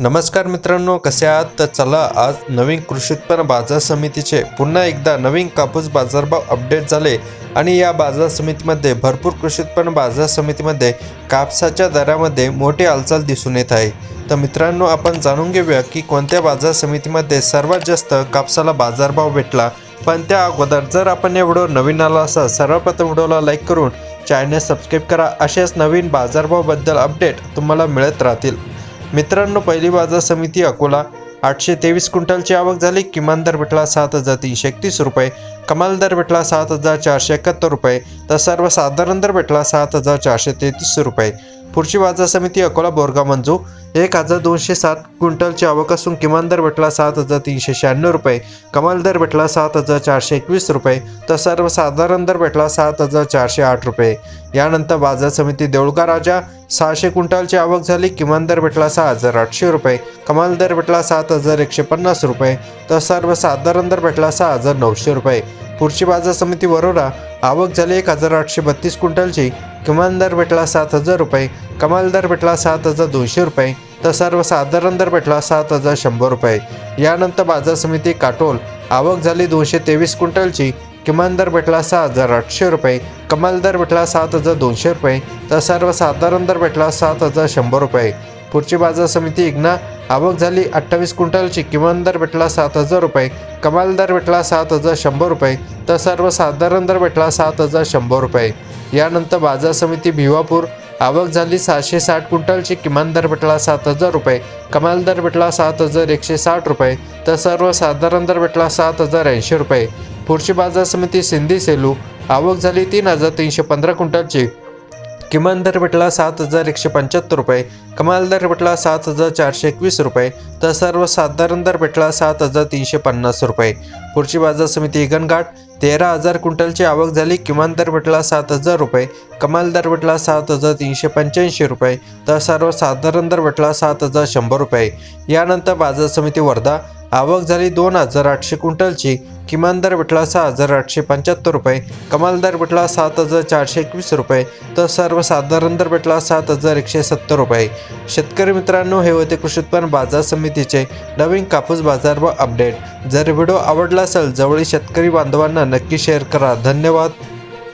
नमस्कार मित्रांनो कसे आहात? तर चला आज नवीन कृषी उत्पन्न बाजार समितीचे पुन्हा एकदा नवीन कापूस बाजारभाव अपडेट झाले. आणि या बाजार समितीमध्ये भरपूर कृषी उत्पन्न बाजार समितीमध्ये कापसाच्या दरामध्ये मोठी हालचाल दिसून येत आहे. तर मित्रांनो आपण जाणून घेऊया की कोणत्या बाजार समितीमध्ये सर्वात जास्त कापसाला बाजारभाव भेटला. पण त्या अगोदर जर आपण या व्हिडिओ नवीन आला असाल सर्वप्रथम व्हिडिओला लाईक करून चॅनल सबस्क्राईब करा. असेच नवीन बाजारभावाबद्दल अपडेट तुम्हाला मिळत राहतील. मित्रांनो पहिली बाजार समिती अकोला. आठशे तेवीस क्विंटलची आवक झाली. किमान दर भेटला सात हजार तीनशे एकतीस रुपये. कमाल दर भेटला सात हजार चारशे एकाहत्तर रुपये. तर सर्वसाधारण दर भेटला सात हजार चारशे तेहतीस रुपये. पुढची बाजार समिती अकोला बोरगाव मंजू. एक हजार दोनशे सात क्विंटलची आवक असून किमान दर भेटला सात हजार तीनशे शहाण्णव रुपये. कमाल दर भेटला सात हजार चारशे एकवीस रुपये. तर सर्वसाधारण दर भेटला सात हजार चारशे आठ रुपये. यानंतर बाजार समिती देऊळगा राजा सहाशे क्विंटलची आवक झाली. किमान दर भेटला सहा हजार आठशे रुपये. कमाल दर भेटला सात हजार एकशे पन्नास रुपये. तर सर्वसाधारण दर भेटला सहा हजार नऊशे रुपये. पुढची बाजार समिती वरोरा आवक झाली एक हजार आठशे बत्तीस क्विंटलची. किमान दर भेटला सात हजार रुपये. कमाल दर भेटला सात हजार दोनशे रुपये. तर सर्वसाधारण दर भेटला सात हजार शंभर रुपये. यानंतर बाजार समिती काटोल. आवक झाली दोनशे तेवीस क्विंटलची. किमान दर भेटला सहा हजार आठशे रुपये. कमाल दर भेटला सात हजार दोनशे रुपये. तर सर्वसाधारण दर भेटला सात हजार शंभर रुपये. पुढची बाजार समिती इग्ना आवक झाली अठ्ठावीस क्विंटलची. किमान दर भेटला सात हजार रुपये. कमाल दर भेटला सात हजार शंभर रुपये. तर सर्वसाधारण दर भेटला सात हजार शंभर रुपये. यानंतर बाजार समिती भिवापूर. आवक झाली सहाशे साठ क्विंटलची. किमान दर भेटला सात हजार रुपये. कमाल दर भेटला सात हजार एकशे साठ रुपये. तर सर्वसाधारण दर भेटला सात हजार ऐंशी रुपये. पुढची बाजार समिती सिंधी सेलू. आवक झाली तीन हजार तीनशे पंधरा क्विंटलची. किमान दर भेटला सात हजार एकशे पंच्याहत्तर रुपये. कमाल दर भेटला सात हजार चारशे एकवीस रुपये. तर सर्वसाधारण दर भेटला सात हजार तीनशे पन्नास रुपये. पुढची बाजार समिती इगनघाट तेरा हजार क्विंटलची आवक झाली. किमान दर भेटला सात हजार रुपये. कमाल दर भेटला सात हजार तीनशे पंच्याऐंशी रुपये. तर सर्वसाधारण दर भेटला सात हजार शंभर रुपये. यानंतर बाजार समिती वर्धा. आवक झाली दोन हजार आठशे क्विंटलची. किमान दर भेटला सहा हजार आठशे पंच्याहत्तर रुपये. कमाल दर भेटला सात हजार चारशे एकवीस रुपये. तर सर्वसाधारण दर भेटला सात हजार एकशे सत्तर रुपये. शेतकरी मित्रांनो हे होते कृषी उत्पन्न बाजार समितीचे नवीन कापूस बाजार व अपडेट. जर व्हिडिओ आवडला असेल जवळील शेतकरी बांधवांना नक्की शेअर करा. धन्यवाद.